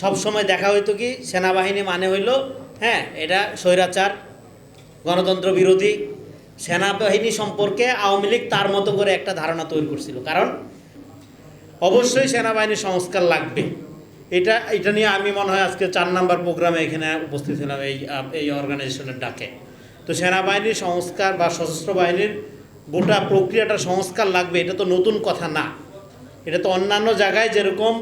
সব সময় দেখা হইতো কি, সেনাবাহিনী মানে হইল হ্যাঁ এটা স্বৈরাচার, গণতন্ত্র বিরোধী, সেনাবাহিনী সম্পর্কে আওয়ামী লীগ তার মতো করে একটা ধারণা তৈরি করছিল। কারণ অবশ্যই সেনাবাহিনীর সংস্কার লাগবে। এটা এটা নিয়ে আমি মনে হয় আজকে চার নাম্বার প্রোগ্রামে এখানে উপস্থিত ছিলাম এই এই অর্গানাইজেশনের ডাকে। তো সেনাবাহিনীর সংস্কার বা সশস্ত্র বাহিনীর গোটা প্রক্রিয়াটা সংস্কার লাগবে, এটা তো নতুন কথা না। এটা তো অন্যান্য জায়গায় যেরকম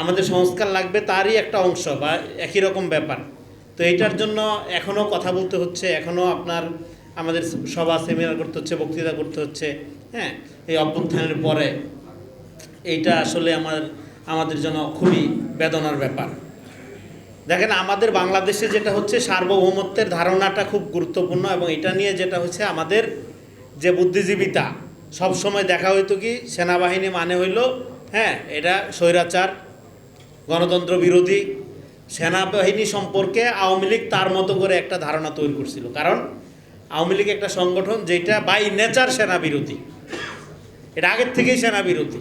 আমাদের সংস্কার লাগবে তারই একটা অংশ বা একই রকম ব্যাপার। তো এইটার জন্য এখনও কথা বলতে হচ্ছে এখনও আপনার, আমাদের সভা সেমিনার করতে হচ্ছে, বক্তৃতা করতে হচ্ছে হ্যাঁ এই অভ্যুত্থানের পরে। এইটা আসলে আমার, আমাদের জন্য খুবই বেদনার ব্যাপার। দেখেন, আমাদের বাংলাদেশে যেটা হচ্ছে সার্বভৌমত্বের ধারণাটা খুব গুরুত্বপূর্ণ এবং এটা নিয়ে যেটা হচ্ছে আমাদের যে বুদ্ধিজীবিতা, সবসময় দেখা হইতো কি, সেনাবাহিনী মানে হইল হ্যাঁ এটা স্বৈরাচার গণতন্ত্র বিরোধী সেনাবাহিনী সম্পর্কে আওয়ামী লীগ তার মতো করে একটা ধারণা তৈরি করছিল। কারণ আওয়ামী লীগ একটা সংগঠন যেটা বাই নেচার সেনা বিরোধী। এটা আগের থেকেই সেনা বিরোধী।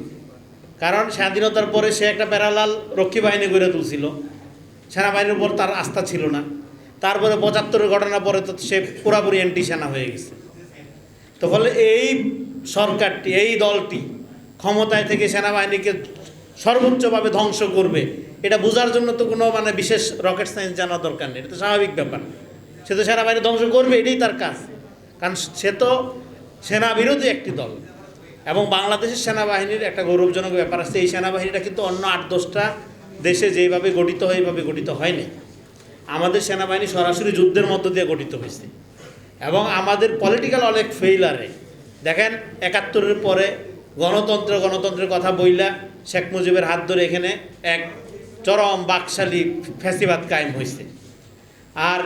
কারণ স্বাধীনতার পরে সে একটা প্যারালাল রক্ষী বাহিনী গড়ে তুলছিল। সেনাবাহিনীর উপর তার আস্থা ছিল না। তারপরে পঁচাত্তরের ঘটনা পরে তো সে পুরাপুরি অ্যান্টি সেনা হয়ে গেছে। তো ফলে এই সরকারটি, এই দলটি ক্ষমতায় থেকে সেনাবাহিনীকে সর্বোচ্চভাবে ধ্বংস করবে। এটা বোঝার জন্য তো কোনো মানে বিশেষ রকেট সায়েন্স জানা দরকার নেই। এটা তো স্বাভাবিক ব্যাপার। সে তো সেনাবাহিনী ধ্বংস করবে, এটাই তার কাজ। কারণ সে তো সেনা বিরোধী একটি দল। এবং বাংলাদেশের সেনাবাহিনীর একটা গৌরবজনক ব্যাপার আছে, এই সেনাবাহিনীটা কিন্তু অন্য আট দশটা দেশে যেভাবে গঠিত হয় এইভাবে গঠিত হয়নি আমাদের সেনাবাহিনী সরাসরি যুদ্ধের মধ্য দিয়ে গঠিত হয়েছে। এবং আমাদের পলিটিক্যাল অনেক ফেইলারে দেখেন, একাত্তরের পরে গণতন্ত্র, গণতন্ত্রের কথা বইলা শেখ মুজিবের হাত ধরে এখানে এক চরম বাকশালী ফ্যাসিবাদ কায়েম হয়েছে আর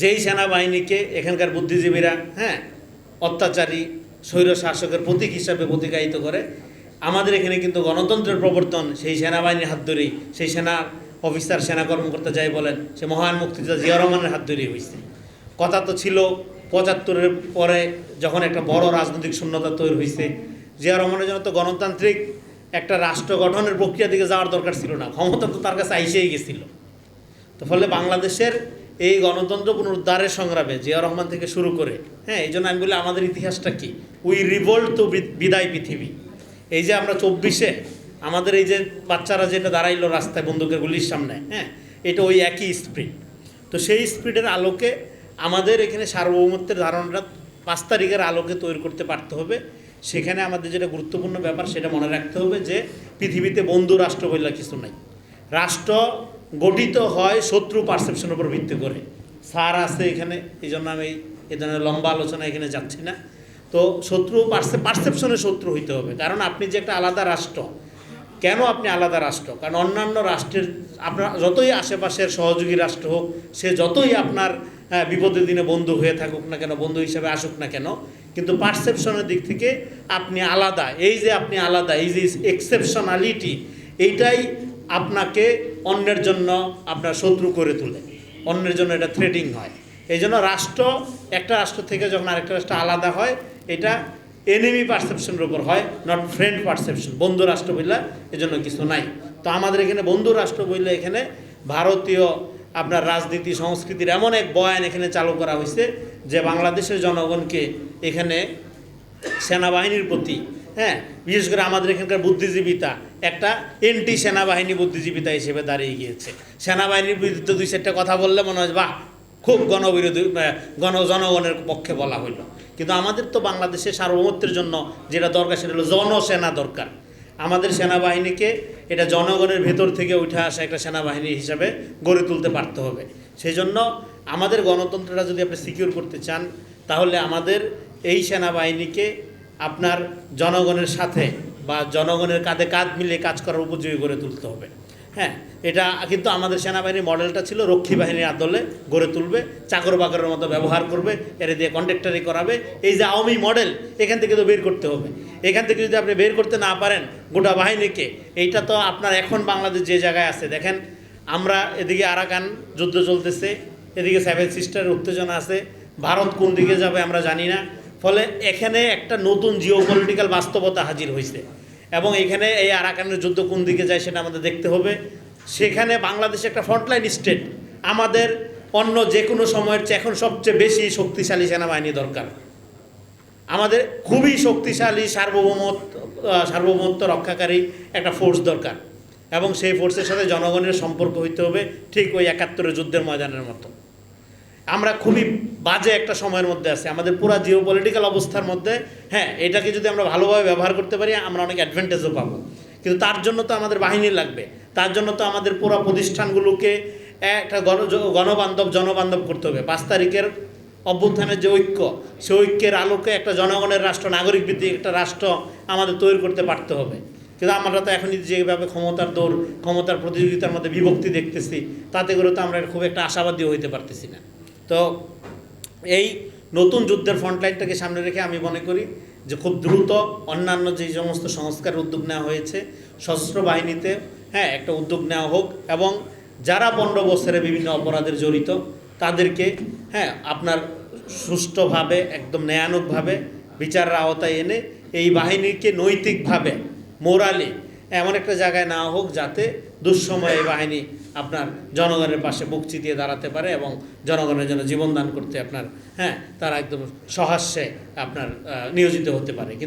যেই সেনাবাহিনীকে এখানকার বুদ্ধিজীবীরা হ্যাঁ অত্যাচারী স্বৈর শাসকের প্রতীক হিসাবে প্রতিকায়িত করে, আমাদের এখানে কিন্তু গণতন্ত্রের প্রবর্তন, সেই সেনাবাহিনীর হাত ধরেই, সেই সেনা অফিসার, সেনা কর্মকর্তা যাই বলেন, সে মহান মুক্তিযোদ্ধা জিয়া রহমানের হাত ধরেই হয়েছে কথা তো ছিল পঁচাত্তরের পরে যখন একটা বড় রাজনৈতিক শূন্যতা তৈরি হয়েছে জিয়া রহমানের জন্য তো গণতান্ত্রিক একটা রাষ্ট্র গঠনের প্রক্রিয়া দিকে যাওয়ার দরকার ছিল না, ক্ষমতা তো তার কাছে আইসেই গেছিল। তো ফলে বাংলাদেশের এই গণতন্ত্র পুনরুদ্ধারের সংগ্রামে জিয়া রহমান থেকে শুরু করে হ্যাঁ এই জন্য আমি বলি আমাদের ইতিহাসটা কি? উই রিভোল্ট টু বিদায় পৃথিবী। এই যে আমরা চব্বিশে আমাদের এই যে বাচ্চারা যেটা দাঁড়াইলো রাস্তায় বন্দুকের গুলির সামনে হ্যাঁ এটা ওই একই স্পিড তো সেই স্পিডের আলোকে আমাদের এখানে সার্বভৌমত্বের ধারণাটা পাঁচ তারিখের আলোকে তৈরি করতে পারতে হবে। সেখানে আমাদের যেটা গুরুত্বপূর্ণ ব্যাপার, সেটা মনে রাখতে হবে যে পৃথিবীতে বন্ধু রাষ্ট্র বইলা কিছু নাই। রাষ্ট্র গঠিত হয় শত্রু পারসেপশনের উপর ভিত্তি করে। স্যার আছে এখানে, এই জন্য আমি এই ধরনের লম্বা আলোচনা এখানে যাচ্ছি না। তো শত্রু পারসে পারসেপশনের শত্রু হইতে হবে। কারণ আপনি যে একটা আলাদা রাষ্ট্র, কেন আপনি আলাদা রাষ্ট্র? কারণ অন্যান্য রাষ্ট্রের, আপনার যতই আশেপাশের সহযোগী রাষ্ট্র হোক, সে যতই আপনার হ্যাঁ, বিপদের দিনে বন্ধু হয়ে থাকুক না কেন বন্ধু হিসেবে আসুক না কেন কিন্তু পারসেপশনের দিক থেকে আপনি আলাদা। এই যে আপনি আলাদা এই যে এক্সেপশনালিটি এইটাই আপনাকে অন্যের জন্য আপনার শত্রু করে তোলে। অন্যের জন্য এটা থ্রেটিং হয়। এই জন্য রাষ্ট্র একটা রাষ্ট্র থেকে যখন আরেকটা রাষ্ট্র আলাদা হয় এটা এনিমি পারসেপশনের উপর হয় নট ফ্রেন্ড পারসেপশন বন্ধু রাষ্ট্র বললে এজন্য কিছু নাই। তো আমাদের এখানে বন্ধু রাষ্ট্র বললে এখানে ভারতীয় আপনার রাজনীতি, সংস্কৃতির এমন এক বয়ান এখানে চালু করা হয়েছে যে বাংলাদেশের জনগণকে এখানে সেনাবাহিনীর প্রতি হ্যাঁ বিশেষ করে আমাদের এখানকার বুদ্ধিজীবিতা, একটা এন্টি সেনাবাহিনী বুদ্ধিজীবিতা হিসেবে দাঁড়িয়ে গিয়েছে। সেনাবাহিনীর বিরুদ্ধে দুই চারটা কথা বললে মনে হয় বাহ, খুব গণবিরোধী গণ জনগণের পক্ষে বলা হইল। কিন্তু আমাদের তো বাংলাদেশের সার্বভৌমত্বের জন্য যেটা দরকার সেটা হলো জনসেনা দরকার। আমাদের সেনাবাহিনীকে এটা জনগণের ভেতর থেকে উঠে আসা একটা সেনাবাহিনী হিসাবে গড়ে তুলতে পারতে হবে। সেই জন্য আমাদের গণতন্ত্রটা যদি আপনি সিকিউর করতে চান, তাহলে আমাদের এই সেনাবাহিনীকে আপনার জনগণের সাথে বা জনগণের কাঁধে কাঁধ মিলিয়ে কাজ করার উপযোগী করে তুলতে হবে। হ্যাঁ এটা কিন্তু আমাদের সেনাবাহিনীর মডেলটা ছিল, রক্ষী বাহিনীর আদলে গড়ে তুলবে, চাকর বাকরের মতো ব্যবহার করবে এর দিয়ে কন্ট্রাক্টারি করাবে। এই যে আওয়ামী মডেল, এখান থেকে তো বের করতে হবে। এখান থেকে যদি আপনি বের করতে না পারেন গোটা বাহিনীকে, এইটা তো আপনার এখন বাংলাদেশ যে জায়গায় আছে। দেখেন, আমরা এদিকে আরাকান যুদ্ধ চলতেছে, এদিকে সেভেন সিস্টার উত্তেজনা আছে, ভারত কোন দিকে যাবে আমরা জানি না। ফলে এখানে একটা নতুন জিও পলিটিক্যাল বাস্তবতা হাজির হয়েছে এবং এখানে এই আরাকানের যুদ্ধ কোন দিকে যায় সেটা আমাদের দেখতে হবে। সেখানে বাংলাদেশ একটা ফ্রন্টলাইন স্টেট আমাদের অন্য যে কোনো সময়ের চেয়ে এখন সবচেয়ে বেশি শক্তিশালী সেনাবাহিনী দরকার। আমাদের খুবই শক্তিশালী সার্বভৌমত্ব সার্বভৌমত্ব রক্ষাকারী একটা ফোর্স দরকার এবং সেই ফোর্সের সাথে জনগণের সম্পর্ক হইতে হবে ঠিক ওই একাত্তরের যুদ্ধের ময়দানের মতো। আমরা খুবই বাজে একটা সময়ের মধ্যে আছি। আমাদের পুরো জিও পলিটিক্যাল অবস্থার মধ্যে হ্যাঁ এটাকে যদি আমরা ভালোভাবে ব্যবহার করতে পারি, আমরা অনেক অ্যাডভান্টেজও পাবো। কিন্তু তার জন্য তো আমাদের বাহিনী লাগবে। তার জন্য তো আমাদের পুরো প্রতিষ্ঠানগুলোকে একটা গণ, গণবান্ধব, জনবান্ধব করতে হবে। পাঁচ তারিখের অভ্যুত্থানের যে ঐক্য সেই ঐক্যের আলোকে একটা জনগণের রাষ্ট্র, নাগরিক ভিত্তিক একটা রাষ্ট্র আমাদের তৈরি করতে পারতে হবে। কিন্তু আমরা তো এখনই যেভাবে ক্ষমতার দৌড়, ক্ষমতার প্রতিযোগিতার মধ্যে বিভক্তি দেখতেছি, তাতে করে তো আমরা খুব একটা আশাবাদী হইতে পারতেছি না। তো এই নতুন যুদ্ধের ফ্রন্টলাইনটাকে সামনে রেখে আমি মনে করি যে খুব দ্রুত অন্যান্য যে সমস্ত সংস্কার উদ্যোগ নেওয়া হয়েছে, সশস্ত্র বাহিনীতে হ্যাঁ একটা উদ্যোগ নেওয়া হোক এবং যারা পনেরো বছরে বিভিন্ন অপরাধের জড়িত, তাদেরকে হ্যাঁ আপনার সুষ্ঠুভাবে, একদম ন্যায়ানুগভাবে বিচারের আওতায় এনে এই বাহিনীকে নৈতিকভাবে মোরালি এমন একটা জায়গায় না হোক যাতে দুঃসময় এই বাহিনী আপনার জনগণের পাশে বুক দিয়ে দাঁড়াতে পারে এবং জনগণের জন্য জীবনদান করতে আপনার হ্যাঁ তারা একদম সহাস্যে আপনার নিয়োজিত হতে পারে।